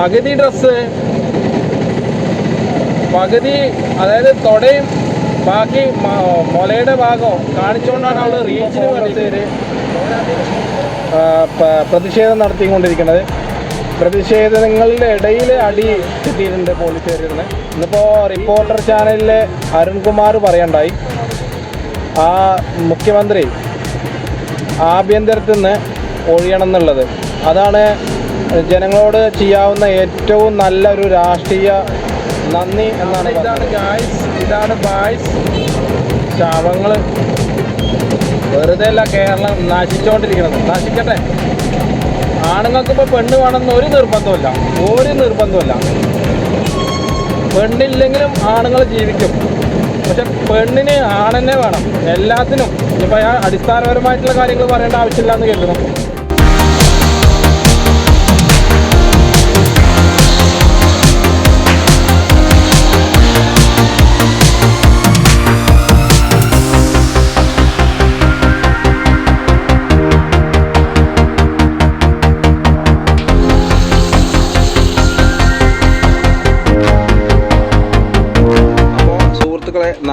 പകുതി ഡ്രസ്സ്. പകുതി അതായത് തൊടയും ബാക്കി മൊലയുടെ മുലയുടെ ഭാഗം കാണിച്ചുകൊണ്ടാണ് അവിടെ റീച്ചിന് വേണ്ടിയിട്ട് പ്രതിഷേധം നടത്തിക്കൊണ്ടിരിക്കുന്നത്. പ്രതിഷേധങ്ങളുടെ ഇടയിൽ അടി കിട്ടിയിട്ടുണ്ട് പോലീസുകാരിൽ നിന്ന് ഇന്നിപ്പോൾ റിപ്പോർട്ടർ ചാനലിലെ അരുൺകുമാർ പറയണ്ടായി. ആ മുഖ്യമന്ത്രി ആഭ്യന്തരത്തിൽ നിന്ന് ഒഴിയണം എന്നുള്ളത്. അതാണ് ജനങ്ങളോട് ചെയ്യാവുന്ന ഏറ്റവും നല്ലൊരു രാഷ്ട്രീയ നന്ദി എന്നാണ് ഇതാണ് ഗായ്സ് ഇതാണ് ബായ്സ് ശവങ്ങൾ വെറുതെ അല്ല കേരളം നശിച്ചുകൊണ്ടിരിക്കുന്നത് നശിക്കട്ടെ. ആണുങ്ങൾക്ക് ഇപ്പോൾ പെണ്ണ് വേണമെന്ന് ഒരു നിർബന്ധമില്ല ഒരു നിർബന്ധമില്ല പെണ്ണില്ലെങ്കിലും ആണുങ്ങൾ ജീവിക്കും. പക്ഷെ പെണ്ണിന് ആണെന്നെ വേണം. എല്ലാത്തിനും. ഇപ്പം ഞാൻ അടിസ്ഥാനപരമായിട്ടുള്ള കാര്യങ്ങൾ പറയേണ്ട ആവശ്യമില്ല എന്ന് കരുതുന്നു.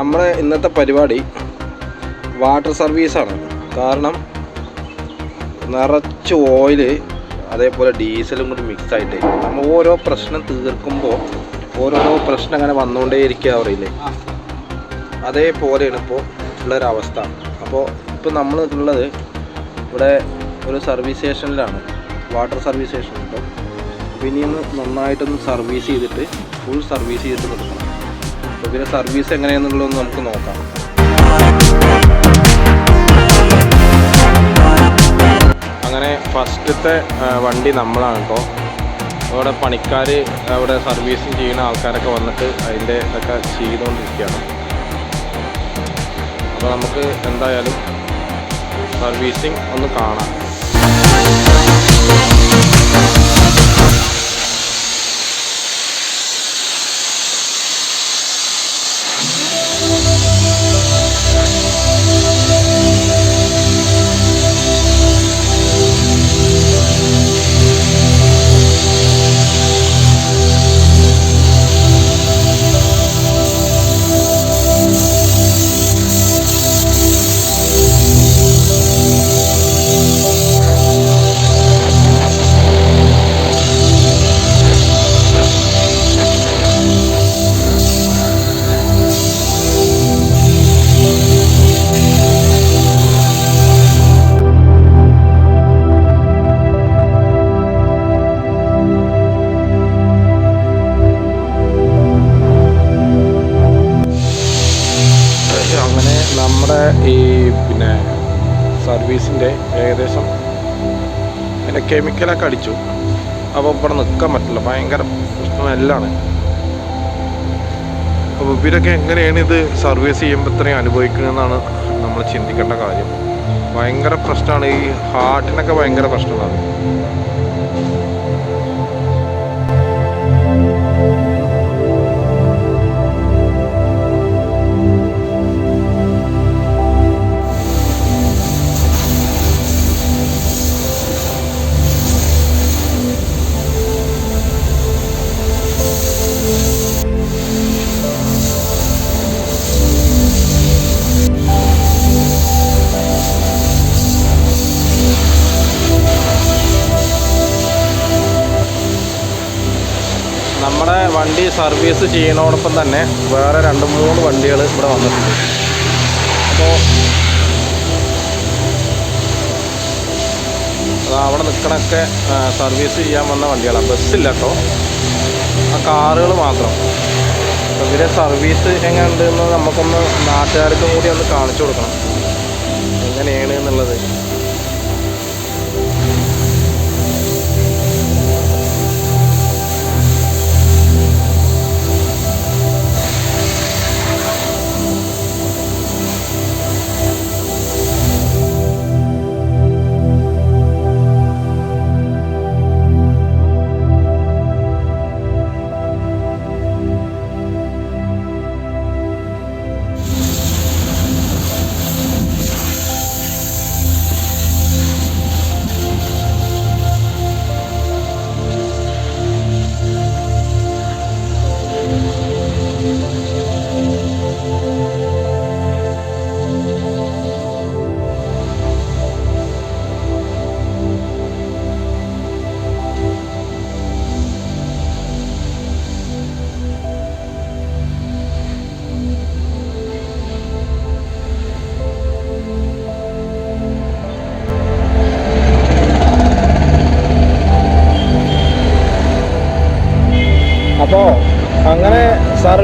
നമ്മുടെ ഇന്നത്തെ പരിപാടി വാട്ടർ സർവീസാണ് കാരണം നിറച്ച് ഓയിൽ അതേപോലെ ഡീസലും കൂടി മിക്സ് ആയിട്ട് നമ്മൾ ഓരോ പ്രശ്നം തീർക്കുമ്പോൾ ഓരോരോ പ്രശ്നം അങ്ങനെ വന്നുകൊണ്ടേ ഇരിക്കുക പറയില്ലേ അതേപോലെയാണ് ഇപ്പോൾ ഉള്ളൊരവസ്ഥ. അപ്പോൾ ഇപ്പോൾ നമ്മൾ ഉള്ളത് ഇവിടെ ഒരു സർവീസ് സ്റ്റേഷനിലാണ് വാട്ടർ സർവീസ് സ്റ്റേഷൻ അപ്പോൾ ഇനിയൊന്ന് നന്നായിട്ടൊന്ന് സർവീസ് ചെയ്തിട്ട് ഫുൾ സർവീസ് ചെയ്തിട്ട് നിർത്തണം അപ്പോൾ ഇതിന്റെ സർവീസ് എങ്ങനെയാണെന്നുള്ളതൊന്ന് നമുക്ക് നോക്കാം. അങ്ങനെ ഫസ്റ്റത്തെ വണ്ടി നമ്മളാണ് കേട്ടോ അവിടെ പണിക്കാർ അവിടെ സർവീസിങ് ചെയ്യുന്ന ആൾക്കാരൊക്കെ വന്നിട്ട് അതിന്റെ ഇതൊക്കെ ചെയ്തുകൊണ്ടിരിക്കുകയാണ് അപ്പോൾ നമുക്ക് എന്തായാലും സർവീസിങ് ഒന്ന് കാണാം. കെമിക്കലൊക്കെ അടിച്ചു. അപ്പോൾ ഇവിടെ നിൽക്കാൻ പറ്റില്ല. ഭയങ്കര സ്മെല്ലാണ് അപ്പോൾ ഇവരൊക്കെ എങ്ങനെയാണ് ഇത് സർവീസ് ചെയ്യുമ്പോൾ ഇത്രയും അനുഭവിക്കുന്നതെന്നാണ് നമ്മൾ ചിന്തിക്കേണ്ട കാര്യം. ഭയങ്കര പ്രശ്നമാണ് ഈ ഹാർട്ടിനൊക്കെ ഭയങ്കര പ്രശ്നമാണ്. സർവീസ് ചെയ്യുന്നതോടൊപ്പം തന്നെ വേറെ രണ്ട് മൂന്ന് വണ്ടികൾ ഇവിടെ വന്നിട്ടുണ്ട്. അപ്പോൾ അവിടെ നിൽക്കണൊക്കെ സർവീസ് ചെയ്യാൻ വന്ന വണ്ടികളാണ് ബസ്സില്ല കേട്ടോ ആ കാറുകൾ മാത്രം. ഇവരെ സർവീസ് എങ്ങനെയുണ്ടെന്ന് നമുക്കൊന്ന് നാട്ടുകാർക്കും കൂടി ഒന്ന് കാണിച്ചു കൊടുക്കണം. എങ്ങനെയാണ് എന്നുള്ളത്.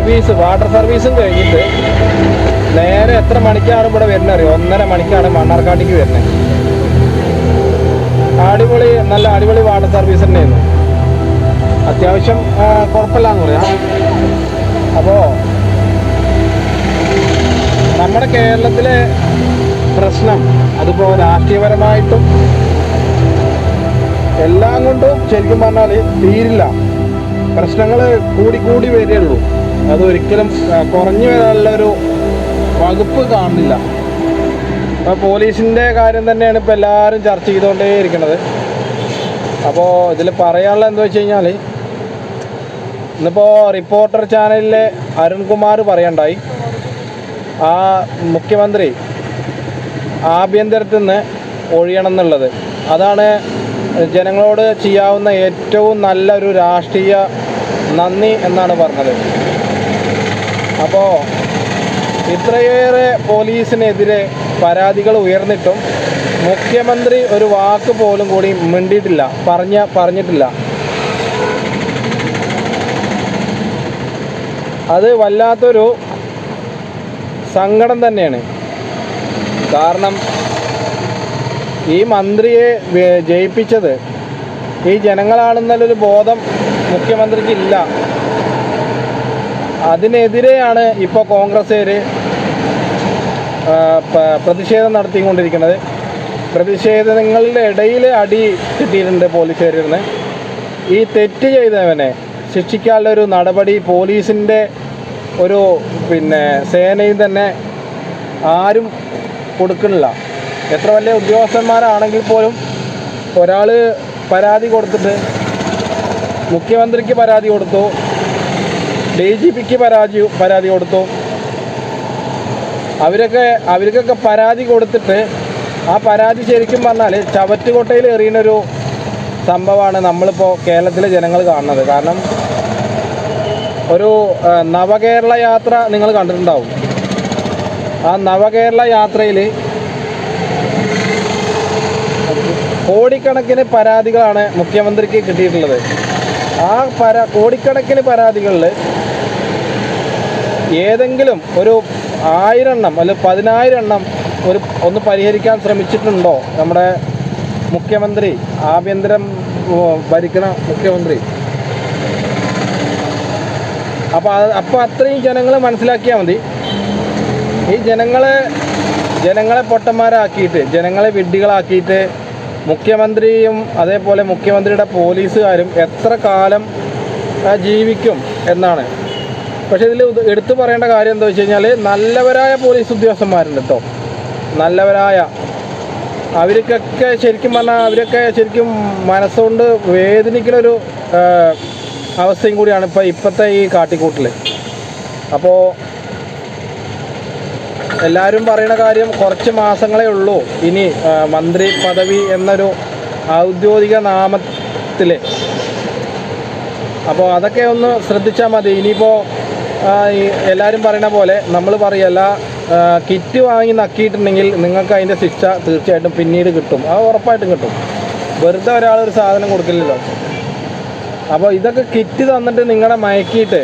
സർവീസ് വാട്ടർ സർവീസും കഴിഞ്ഞിട്ട് നേരെ എത്ര മണിക്കാണ് ഇവിടെ വരുന്നത് അറിയോ ഒന്നര മണിക്കാണ് മണ്ണാർക്കാട്ടേക്ക് വരുന്നത്. അടിപൊളി നല്ല അടിപൊളി വാട്ടർ സർവീസ് തന്നെയായിരുന്നു. അത്യാവശ്യം കുഴപ്പമില്ലാന്ന് പറയാം. അപ്പോൾ നമ്മുടെ കേരളത്തിലെ പ്രശ്നം അതിപ്പോൾ രാഷ്ട്രീയപരമായിട്ടും എല്ലാം കൊണ്ടും ശരിക്കും പറഞ്ഞാൽ തീരില്ല. പ്രശ്നങ്ങൾ കൂടി കൂടി വരികയുള്ളൂ അത് ഒരിക്കലും ആ, കുറഞ്ഞു വരാനുള്ള ഒരു വകുപ്പ് കാണുന്നില്ല. അപ്പോൾ പോലീസിന്റെ കാര്യം തന്നെയാണ് ഇപ്പോൾ എല്ലാവരും ചർച്ച ചെയ്തുകൊണ്ടേ ഇരിക്കുന്നത്. അപ്പോൾ ഇതിൽ പറയാനുള്ള എന്താ വെച്ച് കഴിഞ്ഞാൽ ഇന്നിപ്പോൾ റിപ്പോർട്ടർ ചാനലിലെ അരുൺകുമാർ പറയണ്ടായി. ആ മുഖ്യമന്ത്രി ആഭ്യന്തരത്തിൽ നിന്ന് ഒഴിയണം എന്നുള്ളത്. അതാണ് ജനങ്ങളോട് ചെയ്യാവുന്ന ഏറ്റവും നല്ലൊരു രാഷ്ട്രീയ നന്ദി എന്നാണ് പറഞ്ഞത്. അപ്പോൾ ഇത്രയേറെ പോലീസിനെതിരെ പരാതികൾ ഉയർന്നിട്ടും മുഖ്യമന്ത്രി ഒരു വാക്ക് പോലും കൂടി മിണ്ടിയിട്ടില്ല പറഞ്ഞ പറഞ്ഞിട്ടില്ല. അത് വല്ലാത്തൊരു സങ്കടം തന്നെയാണ്. കാരണം ഈ മന്ത്രിയെ ജയിപ്പിച്ചത് ഈ ജനങ്ങളാണെന്നുള്ളൊരു ബോധം മുഖ്യമന്ത്രിക്ക് ഇല്ല. അതിനെതിരെയാണ് ഇപ്പോൾ കോൺഗ്രസ്സുകാർ പ്രതിഷേധം നടത്തിക്കൊണ്ടിരിക്കുന്നത്. പ്രതിഷേധങ്ങളുടെ ഇടയിൽ അടി കിട്ടിയിട്ടുണ്ട് പോലീസുകാരിൽ നിന്ന് ഈ തെറ്റ് ചെയ്തവനെ ശിക്ഷിക്കാനുള്ള ഒരു നടപടി പോലീസിന്റെ ഒരു പിന്നെ സേനയും തന്നെ ആരും കൊടുക്കുന്നില്ല. എത്ര വലിയ ഉദ്യോഗസ്ഥന്മാരാണെങ്കിൽ പോലും ഒരാൾ പരാതി കൊടുത്തിട്ട് മുഖ്യമന്ത്രിക്ക് പരാതി കൊടുത്തു. ഡി ജി പിക്ക് പരാതി പരാതി കൊടുത്തു. അവരൊക്കെ അവർക്കൊക്കെ പരാതി കൊടുത്തിട്ട് ആ പരാതി ശരിക്കും പറഞ്ഞാൽ ചവറ്റുകൊട്ടയിൽ എറിയുന്നൊരു സംഭവമാണ് നമ്മളിപ്പോൾ കേരളത്തിലെ ജനങ്ങൾ കാണുന്നത്. കാരണം ഒരു നവകേരള യാത്ര നിങ്ങൾ കണ്ടിട്ടുണ്ടാവും. ആ നവകേരള യാത്രയിൽ കോടിക്കണക്കിന് പരാതികളാണ് മുഖ്യമന്ത്രിക്ക് കിട്ടിയിട്ടുള്ളത്. ആ പരാ കോടിക്കണക്കിന് പരാതികളിൽ ഏതെങ്കിലും ഒരു ആയിരം എണ്ണം അല്ലെങ്കിൽ പതിനായിരം എണ്ണം ഒരു ഒന്ന് പരിഹരിക്കാൻ ശ്രമിച്ചിട്ടുണ്ടോ നമ്മുടെ മുഖ്യമന്ത്രി ആഭ്യന്തരം ഭരിക്കണ മുഖ്യമന്ത്രി? അപ്പോൾ അപ്പൊ അത്രയും ജനങ്ങൾ മനസ്സിലാക്കിയാൽ മതി. ഈ ജനങ്ങളെ ജനങ്ങളെ പൊട്ടന്മാരാക്കിയിട്ട് ജനങ്ങളെ വിഡ്ഢികളാക്കിയിട്ട് മുഖ്യമന്ത്രിയും അതേപോലെ മുഖ്യമന്ത്രിയുടെ പോലീസുകാരും എത്ര കാലം ജീവിക്കും എന്നാണ്. പക്ഷേ ഇതിൽ എടുത്തു പറയേണ്ട കാര്യം എന്താ വെച്ച് കഴിഞ്ഞാൽ നല്ലവരായ പോലീസ് ഉദ്യോഗസ്ഥന്മാരുണ്ട് കേട്ടോ നല്ലവരായ. അവർക്കൊക്കെ ശരിക്കും പറഞ്ഞാൽ അവരൊക്കെ ശരിക്കും മനസ്സുകൊണ്ട് വേദനിക്കുന്ന ഒരു അവസ്ഥയും കൂടിയാണ് ഇപ്പോൾ ഇപ്പോഴത്തെ ഈ കാട്ടിക്കൂട്ടിൽ അപ്പോൾ എല്ലാവരും പറയുന്ന കാര്യം കുറച്ച് മാസങ്ങളേ ഉള്ളൂ. ഇനി മന്ത്രി പദവി എന്നൊരു ഔദ്യോഗിക നാമത്തിൽ അപ്പോൾ അതൊക്കെ ഒന്ന് ശ്രദ്ധിച്ചാൽ മതി. ഇനിയിപ്പോൾ എല്ലാവരും പറയുന്ന പോലെ നമ്മൾ പറയല്ല കിറ്റ് വാങ്ങി നക്കിയിട്ടുണ്ടെങ്കിൽ നിങ്ങൾക്ക് അതിന്റെ ശിക്ഷ തീർച്ചയായിട്ടും പിന്നീട് കിട്ടും. അത് ഉറപ്പായിട്ടും കിട്ടും. വെറുതെ ഒരാൾ ഒരു സാധനം കൊടുക്കില്ലല്ലോ. അപ്പോൾ ഇതൊക്കെ കിറ്റ് തന്നിട്ട് നിങ്ങളെ മയക്കിയിട്ട്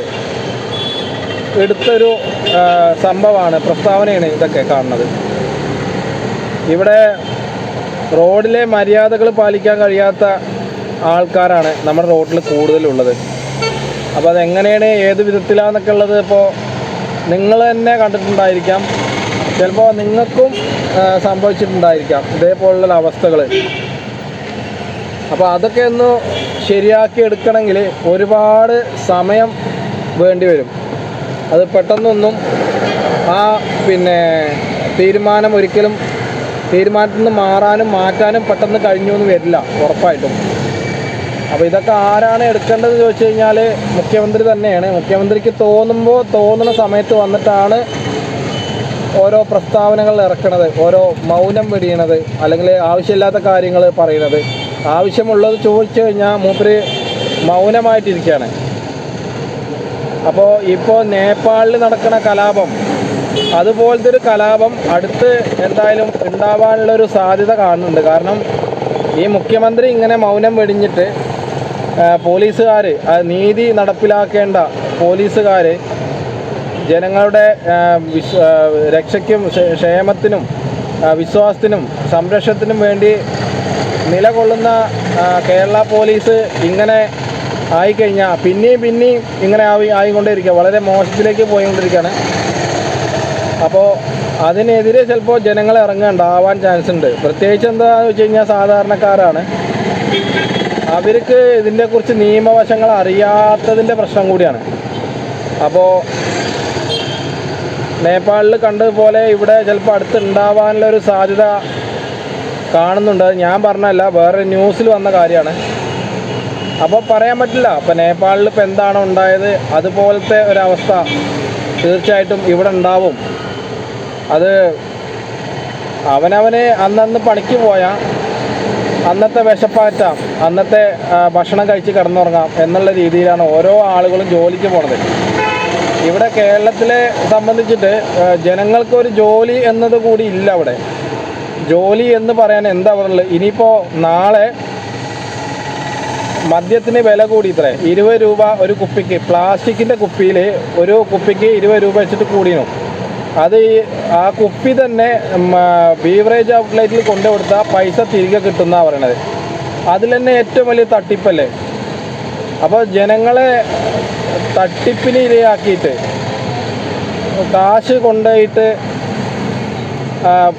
എടുത്തൊരു സംഭവമാണ് പ്രസ്താവനയാണ് ഇതൊക്കെ കാണുന്നത്. ഇവിടെ റോഡിലെ മര്യാദകൾ പാലിക്കാൻ കഴിയാത്ത ആൾക്കാരാണ് നമ്മുടെ റോഡിൽ കൂടുതലുള്ളത്. അപ്പോൾ അതെങ്ങനെയാണ് ഏത് വിധത്തിലാണെന്നൊക്കെ ഉള്ളത് ഇപ്പോൾ നിങ്ങൾ തന്നെ കണ്ടിട്ടുണ്ടായിരിക്കാം. ചിലപ്പോൾ നിങ്ങൾക്കും സംഭവിച്ചിട്ടുണ്ടായിരിക്കാം ഇതേപോലുള്ള അവസ്ഥകൾ അപ്പോൾ അതൊക്കെ ഒന്ന് ശരിയാക്കി എടുക്കണമെങ്കിൽ ഒരുപാട് സമയം വേണ്ടി വരും. അത് പെട്ടെന്നൊന്നും ആ പിന്നെ തീരുമാനം ഒരിക്കലും തീരുമാനത്തിൽ നിന്ന് മാറാനും മാറ്റാനും പെട്ടെന്ന് കഴിഞ്ഞു എന്ന് വരില്ല ഉറപ്പായിട്ടും. അപ്പോൾ ഇതൊക്കെ ആരാണ് എടുക്കേണ്ടത് ചോദിച്ചു കഴിഞ്ഞാൽ മുഖ്യമന്ത്രി തന്നെയാണ്. മുഖ്യമന്ത്രിക്ക് തോന്നുമ്പോൾ തോന്നുന്ന സമയത്ത് വന്നിട്ടാണ് ഓരോ പ്രസ്താവനകൾ ഇറക്കണത് ഓരോ മൗനം വെടിയണത് അല്ലെങ്കിൽ ആവശ്യമില്ലാത്ത കാര്യങ്ങൾ പറയുന്നത്. ആവശ്യമുള്ളത് ചോദിച്ചു കഴിഞ്ഞാൽ മൂപ്പര് മൗനമായിട്ടിരിക്കുകയാണ്. അപ്പോൾ ഇപ്പോൾ നേപ്പാളിൽ നടക്കുന്ന കലാപം അതുപോലത്തെ ഒരു കലാപം അടുത്ത് എന്തായാലും ഉണ്ടാവാനുള്ള ഒരു സാധ്യത കാണുന്നുണ്ട്. കാരണം ഈ മുഖ്യമന്ത്രി ഇങ്ങനെ മൗനം വെടിഞ്ഞിട്ട് പോലീസുകാർ നീതി നടപ്പിലാക്കേണ്ട പോലീസുകാർ ജനങ്ങളുടെ വിശ്വ രക്ഷയ്ക്കും ക്ഷേമത്തിനും വിശ്വാസത്തിനും സംരക്ഷണത്തിനും വേണ്ടി നിലകൊള്ളുന്ന കേരള പോലീസ് ഇങ്ങനെ ആയിക്കഴിഞ്ഞാൽ പിന്നെയും പിന്നെയും ഇങ്ങനെ ആയി ആയിക്കൊണ്ടേയിരിക്കുക വളരെ മോശത്തിലേക്ക് പോയിക്കൊണ്ടിരിക്കുകയാണ് അപ്പോൾ അതിനെതിരെ ചിലപ്പോൾ ജനങ്ങൾ ഇറങ്ങണ്ടാവാൻ ചാൻസ് ഉണ്ട് പ്രത്യേകിച്ച് എന്താണെന്ന് വെച്ച് കഴിഞ്ഞാൽ സാധാരണക്കാരാണ്. അവർക്ക് ഇതിനെക്കുറിച്ച് നിയമവശങ്ങൾ അറിയാത്തതിന്റെ പ്രശ്നം കൂടിയാണ്. അപ്പോൾ നേപ്പാളിൽ കണ്ടതുപോലെ ഇവിടെ ചിലപ്പോൾ അടുത്തുണ്ടാവാനുള്ള ഒരു സാധ്യത കാണുന്നുണ്ട്. ഞാൻ പറഞ്ഞല്ല വേറെ ന്യൂസിൽ വന്ന കാര്യമാണ്. അപ്പോൾ പറയാൻ പറ്റില്ല അപ്പോൾ നേപ്പാളിൽ ഇപ്പോൾ എന്താണോ ഉണ്ടായത് അതുപോലത്തെ ഒരവസ്ഥ തീർച്ചയായിട്ടും ഇവിടെ ഉണ്ടാവും. അത് അവനവന് അന്നന്ന് പണിക്ക് പോയാൽ അന്നത്തെ വിശപ്പാറ്റാം അന്നത്തെ ഭക്ഷണം കഴിച്ച് കിടന്നുറങ്ങാം എന്നുള്ള രീതിയിലാണ് ഓരോ ആളുകളും ജോലിക്ക് പോണത്. ഇവിടെ കേരളത്തിലെ സംബന്ധിച്ചിട്ട് ജനങ്ങൾക്ക് ഒരു ജോലി എന്നത് കൂടി ഇല്ല അവിടെ. ജോലി എന്ന് പറയാൻ എന്താ പറയുള്ളത് ഇനിയിപ്പോൾ നാളെ മദ്യത്തിന് വില കൂടി ഇത്രേ ഇരുപത് രൂപ ഒരു കുപ്പിക്ക് പ്ലാസ്റ്റിക്കിന്റെ കുപ്പിയിൽ ഒരു കുപ്പിക്ക് ഇരുപത് രൂപ വെച്ചിട്ട് കൂടിനു. അത് ഈ ആ കുപ്പി തന്നെ ബീവറേജ് ഔട്ട്ലെറ്റിൽ കൊണ്ടുകൊടുത്താൽ പൈസ തിരികെ കിട്ടുന്ന പറയണത്. അതിൽ തന്നെ ഏറ്റവും വലിയ തട്ടിപ്പല്ലേ? അപ്പോൾ ജനങ്ങളെ തട്ടിപ്പിന് ഇരയാക്കിയിട്ട് കാശ് കൊണ്ടുപോയിട്ട്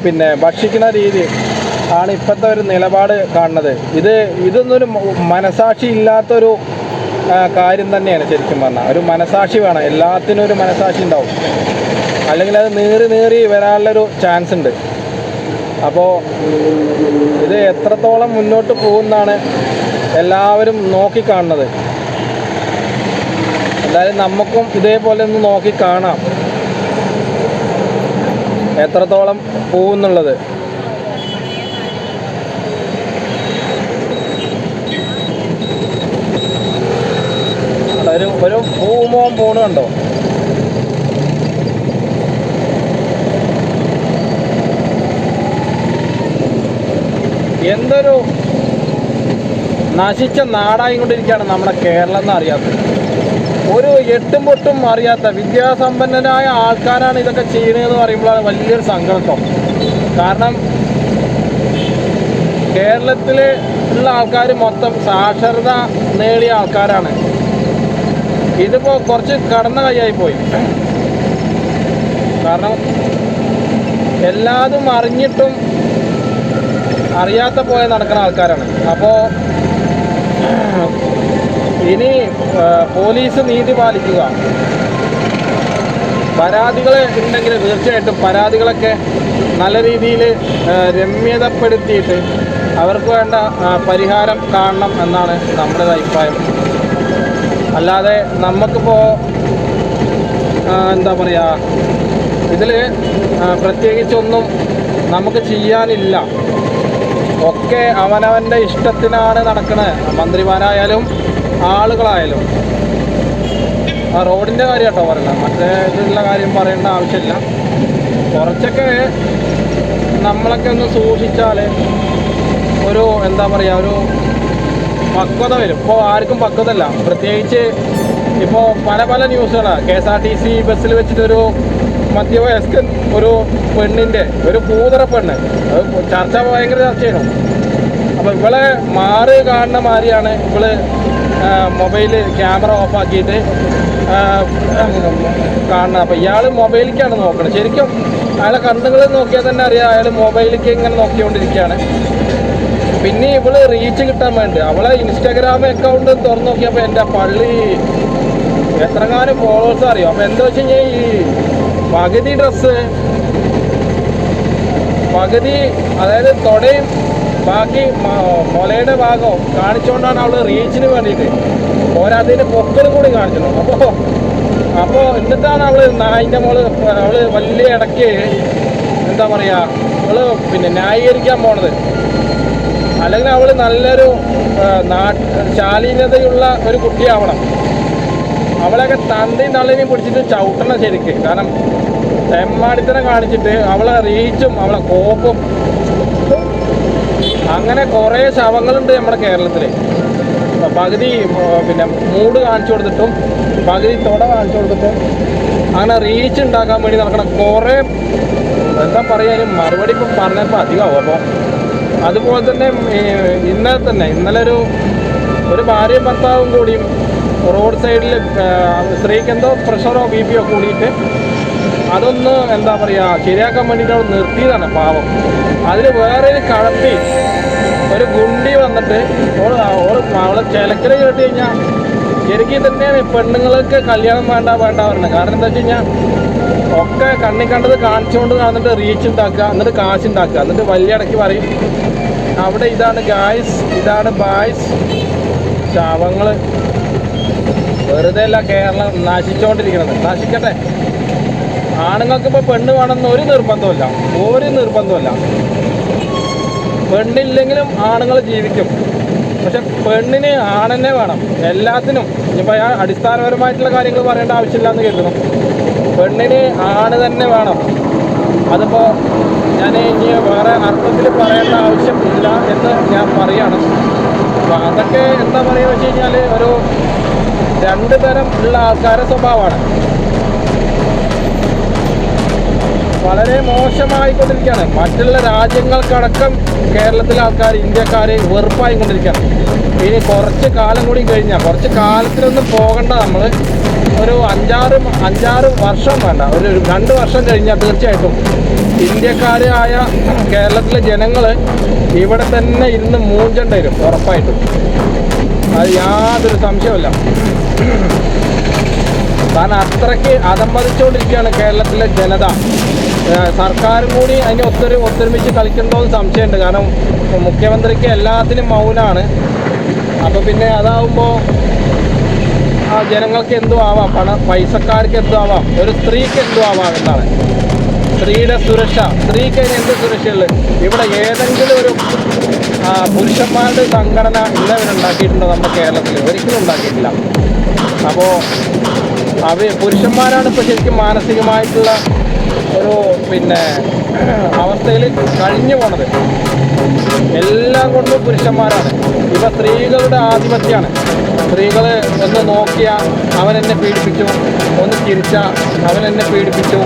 പിന്നെ ഭക്ഷിക്കുന്ന രീതി ആണ് ഇപ്പോഴത്തെ ഒരു നിലപാട് കാണുന്നത്. ഇത് ഇതൊന്നൊരു മനസാക്ഷി ഇല്ലാത്തൊരു കാര്യം തന്നെയാണ് ശരിക്കും പറഞ്ഞാൽ ഒരു മനസാക്ഷി വേണം. എല്ലാത്തിനും ഒരു മനസാക്ഷി ഉണ്ടാവും. അല്ലെങ്കിൽ അത് നീറി നീറി വരാനുള്ളൊരു ചാൻസ് ഉണ്ട്. അപ്പോൾ ഇത് എത്രത്തോളം മുന്നോട്ട് പോകുമെന്നാണ് എല്ലാവരും നോക്കിക്കാണുന്നത്. എന്തായാലും നമുക്കും ഇതേപോലെ ഒന്ന് നോക്കി കാണാം എത്രത്തോളം പോകുന്നുള്ളത് ഒരു ഒരു പൂമോൻ പോണുണ്ടോ എന്തൊരു നശിച്ച നാടായി കൊണ്ടിരിക്കുകയാണ് നമ്മുടെ കേരളം എന്ന് അറിയാത്തത് ഒരു എട്ടും പൊട്ടും അറിയാത്ത വിദ്യാസമ്പന്നരായ ആൾക്കാരാണ് ഇതൊക്കെ ചെയ്യുന്നതെന്ന് പറയുമ്പോഴാണ് വലിയൊരു സങ്കല്പം. കാരണം കേരളത്തിൽ ഉള്ള ആൾക്കാർ മൊത്തം സാക്ഷരത നേടിയ ആൾക്കാരാണ്. ഇതിപ്പോൾ കുറച്ച് കടന്ന കൈയായി പോയി. കാരണം എല്ലാതും അറിഞ്ഞിട്ടും അറിയാത്ത പോലെ നടക്കുന്ന ആൾക്കാരാണ്. അപ്പോൾ ഇനി പോലീസ് നീതി പാലിക്കുക. പരാതികൾ ഉണ്ടെങ്കിൽ തീർച്ചയായിട്ടും പരാതികളൊക്കെ നല്ല രീതിയിൽ രമ്യതപ്പെടുത്തിയിട്ട് അവർക്ക് വേണ്ട പരിഹാരം കാണണം എന്നാണ് നമ്മുടെ അഭിപ്രായം. അല്ലാതെ നമുക്കിപ്പോൾ എന്താ പറയുക ഇതിൽ പ്രത്യേകിച്ചൊന്നും നമുക്ക് ചെയ്യാനില്ല. ഒക്കെ അവനവന്റെ ഇഷ്ടത്തിനാണ് നടക്കുന്നത് മന്ത്രിമാരായാലും ആളുകളായാലും. ആ റോഡിന്റെ കാര്യം കേട്ടോ പറയണ്ട മറ്റേ ഇതിലുള്ള കാര്യം പറയേണ്ട ആവശ്യമില്ല. കുറച്ചൊക്കെ നമ്മളൊക്കെ ഒന്ന് സൂക്ഷിച്ചാൽ ഒരു എന്താ പറയുക ഒരു പക്വത വരും. ഇപ്പോൾ ആർക്കും പക്വതല്ല പ്രത്യേകിച്ച് ഇപ്പോൾ പല പല ന്യൂസുകളാണ് K S R T C ബസ്സിൽ വെച്ചിട്ടൊരു മധ്യവയസ്കൻ ഒരു പെണ്ണിന്റെ ഒരു പൂതറ പെണ്ണ്. അത് ചർച്ച ഭയങ്കര ചർച്ചയാണ്. അപ്പോൾ ഇവളെ മാറി കാണുന്ന മാതിരിയാണ് ഇവൾ മൊബൈൽ ക്യാമറ ഓഫാക്കിയിട്ട് കാണുന്നത്. അപ്പോൾ ഇയാൾ മൊബൈലിലേക്കാണ് നോക്കുന്നത് ശരിക്കും അയാളെ കണ്ണുകൾ നോക്കിയാൽ തന്നെ അറിയാം അയാൾ മൊബൈലിലേക്ക് ഇങ്ങനെ നോക്കിക്കൊണ്ടിരിക്കുകയാണ്. പിന്നെ ഇവൾ റീച്ച് കിട്ടാൻ വേണ്ടി. അവളെ ഇൻസ്റ്റാഗ്രാം അക്കൗണ്ട് തുറന്നു നോക്കിയപ്പോൾ എന്റെ പള്ളി. എത്രങ്ങാനും ഫോളോവേഴ്സ് അറിയോ? അപ്പോൾ എന്താ വെച്ച് കഴിഞ്ഞാൽ ഈ പകുതി ഡ്രസ്സ്. പകുതി അതായത് തൊടയും ബാക്കി മുലയുടെ ഭാഗവും കാണിച്ചുകൊണ്ടാണ് അവൾ റീച്ചിന് വേണ്ടിയിട്ട്. പോരാത്തതിന് പൊക്കലും കൂടി കാണിച്ചത്. അപ്പോൾ അപ്പോൾ എന്നിട്ടാണ് അവൾ നായിന്റെ മോൾ അവൾ വലിയ ഇടയ്ക്ക് എന്താ പറയുക അവൾ പിന്നെ ന്യായീകരിക്കാൻ പോണത്. അല്ലെങ്കിൽ അവൾ നല്ലൊരു നാ ശാലീനതയുള്ള ഒരു കുട്ടിയാവണം. അവളൊക്കെ തന്തയും തള്ളിനെയും പിടിച്ചിട്ട് ചവിട്ടണം ശരിക്ക്. കാരണം തെമ്മാടിത്തരം കാണിച്ചിട്ട് അവളെ റീച്ചും അവളെ കോപ്പും. അങ്ങനെ കുറേ ശവങ്ങളുണ്ട് നമ്മുടെ കേരളത്തിൽ പകുതി പിന്നെ മൂട് കാണിച്ചു കൊടുത്തിട്ടും പകുതി തുട കാണിച്ചു കൊടുത്തിട്ടും അങ്ങനെ റീച്ച് ഉണ്ടാക്കാൻ വേണ്ടി നടക്കണ കുറേ എന്താ പറയുക മറുപടി ഇപ്പം പറഞ്ഞപ്പോൾ അധികമാവും അപ്പോൾ അതുപോലെ തന്നെ ഇന്നലെ തന്നെ ഇന്നലെ ഒരു ഒരു ഭാര്യയും ഭർത്താവും കൂടിയും റോഡ് സൈഡിൽ സ്ത്രീക്ക് എന്തോ പ്രഷറോ ബി പിയോ കൂടിയിട്ട് അതൊന്ന് എന്താ പറയുക ശരിയാക്കാൻ വേണ്ടിയിട്ട് അവിടെ നിർത്തിയതാണ് പാവം. അതിൽ വേറെ ഒരു കടത്തി ഒരു ഗുണ്ടി വന്നിട്ട് അവളെ ചിലക്കൽ കേട്ട് കഴിഞ്ഞാൽ ശരിക്കും തന്നെയാണ് പെണ്ണുങ്ങൾക്ക് കല്യാണം വേണ്ട വേണ്ട പറഞ്ഞത്. കാരണം എന്താ വെച്ച് കഴിഞ്ഞാൽ ഒക്കെ കണ്ണി കണ്ടത് കാണിച്ചുകൊണ്ട് നടന്നിട്ട് റീച്ച് ഉണ്ടാക്കുക എന്നിട്ട് കാശ് ഉണ്ടാക്കുക. എന്നിട്ട് വലിയ ഇടയ്ക്ക് പറയും അവിടെ ഇതാണ് ഗായ്സ് ഇതാണ് ബായ്സ് ശവങ്ങൾ. വെറുതെ അല്ല കേരളം നശിച്ചുകൊണ്ടിരിക്കുന്നത് നശിക്കട്ടെ. ആണുങ്ങൾക്ക് ഇപ്പോൾ പെണ്ണ് വേണമെന്ന് ഒരു നിർബന്ധമില്ല ഒരു നിർബന്ധമില്ല പെണ്ണില്ലെങ്കിലും ആണുങ്ങൾ ജീവിക്കും. പക്ഷെ പെണ്ണിന് ആണെന്നെ വേണം. എല്ലാത്തിനും. ഇനിയിപ്പോൾ ഞാൻ അടിസ്ഥാനപരമായിട്ടുള്ള കാര്യങ്ങൾ പറയേണ്ട ആവശ്യമില്ല എന്ന് കേൾക്കുന്നു പെണ്ണിന് ആണ് തന്നെ വേണം. അതിപ്പോൾ ഞാൻ ഇനി വേറെ അർത്ഥത്തിൽ പറയേണ്ട ആവശ്യം ഇല്ല എന്ന് ഞാൻ പറയാണ്. അപ്പോൾ അതൊക്കെ എന്താ പറയുക വെച്ച് കഴിഞ്ഞാൽ ഒരു രണ്ട് തരം ഉള്ള ആൾക്കാരുടെ സ്വഭാവമാണ്. വളരെ മോശമായിക്കൊണ്ടിരിക്കുകയാണ്. മറ്റുള്ള രാജ്യങ്ങൾക്കടക്കം കേരളത്തിലെ ആൾക്കാർ ഇന്ത്യക്കാർ വെറുപ്പായിക്കൊണ്ടിരിക്കുകയാണ്. ഇനി കുറച്ച് കാലം കൂടി കഴിഞ്ഞാൽ കുറച്ച് കാലത്തിലൊന്നും പോകണ്ട നമ്മൾ ഒരു അഞ്ചാറ് അഞ്ചാറ് വർഷം വേണ്ട. ഒരു രണ്ട് വർഷം കഴിഞ്ഞാൽ തീർച്ചയായിട്ടും. ഇന്ത്യക്കാരായ കേരളത്തിലെ ജനങ്ങൾ ഇവിടെ തന്നെ ഇരുന്ന് മൂഞ്ചേണ്ടി വരും ഉറപ്പായിട്ടും. അത് യാതൊരു സംശയമില്ല കാരണം അത്രയ്ക്ക് അതമ്പതിച്ചുകൊണ്ടിരിക്കുകയാണ് കേരളത്തിലെ ജനത. സർക്കാരും കൂടി അതിന് ഒത്തൊരു ഒത്തൊരുമിച്ച് കളിക്കണ്ടോ എന്ന് സംശയമുണ്ട്. കാരണം മുഖ്യമന്ത്രിക്ക് എല്ലാത്തിനും മൗനാണ്. അപ്പോൾ പിന്നെ അതാവുമ്പോൾ ആ ജനങ്ങൾക്ക് എന്തും ആവാം? പണ പൈസക്കാർക്ക് എന്തും ആവാം? ഒരു സ്ത്രീക്ക് എന്തും ആവാം എന്നാണ്. സ്ത്രീയുടെ സുരക്ഷ. സ്ത്രീക്ക് എന്ത് സുരക്ഷയുള്ളത് ഇവിടെ ഏതെങ്കിലും ഒരു പുരുഷന്മാരുടെ സംഘടന ഇന്നവരുണ്ടാക്കിയിട്ടുണ്ടോ നമ്മുടെ കേരളത്തിൽ? ഒരിക്കലും ഉണ്ടാക്കിയിട്ടില്ല. അപ്പോൾ അവ പുരുഷന്മാരാണ് ഇപ്പോൾ ശരിക്കും മാനസികമായിട്ടുള്ള ഒരു പിന്നെ അവസ്ഥയിൽ കഴിഞ്ഞു പോണത്. എല്ലാം കൊണ്ടും പുരുഷന്മാരാണ്. ഇവ സ്ത്രീകളുടെ ആധിപത്യമാണ്. സ്ത്രീകൾ ഒന്ന് നോക്കിയ അവൻ എന്നെ പീഡിപ്പിച്ചു ഒന്ന് ചിരിച്ച അവൻ എന്നെ പീഡിപ്പിച്ചു.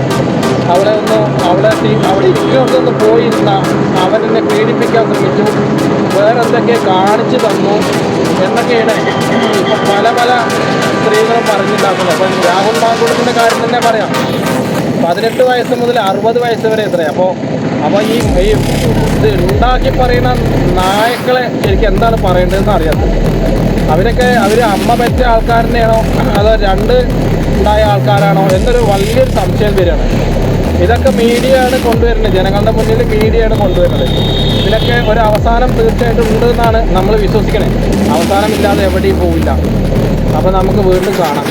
അവളെ ഒന്ന് അവളെ അവിടെ ഇരിക്കുന്നൊന്ന് പോയിരുന്ന അവൻ എന്നെ പീഡിപ്പിക്കാൻ ശ്രമിച്ചു. വേറെ എന്തൊക്കെ കാണിച്ചു തന്നു. എന്നൊക്കെയാണ് ഇപ്പം പല പല സ്ത്രീകളും പറഞ്ഞിട്ടുണ്ടാക്കുന്നത്. അപ്പം രാഹുൽ മാങ്കുളത്തിന്റെ കാര്യം തന്നെ പറയാം. പതിനെട്ട് വയസ്സ് മുതൽ അറുപത് വയസ്സ് വരെ എത്രയാണ് അപ്പോൾ അപ്പോൾ ഈ ഇത് ഉണ്ടാക്കി പറയുന്ന നായക്കളെ എനിക്ക് എന്താണ് പറയേണ്ടതെന്ന് അറിയാത്തത് അവരൊക്കെ അവർ അമ്മ പെറ്റ ആൾക്കാരനെയാണോ? അതോ രണ്ട് ഉണ്ടായ ആൾക്കാരാണോ? എന്നൊരു വലിയൊരു സംശയം വരികയാണ്. ഇതൊക്കെ മീഡിയയാണ് കൊണ്ടുവരുന്നത്. ജനങ്ങളുടെ മുന്നിൽ മീഡിയയാണ് കൊണ്ടുവരുന്നത്. ഇതിനൊക്കെ ഒരു അവസാനം തീർച്ചയായിട്ടും ഉണ്ട് എന്നാണ് നമ്മൾ വിശ്വസിക്കണേ. അവസാനമില്ലാതെ എവിടെയും പോവില്ല. അപ്പോൾ നമുക്ക് വീണ്ടും കാണാം.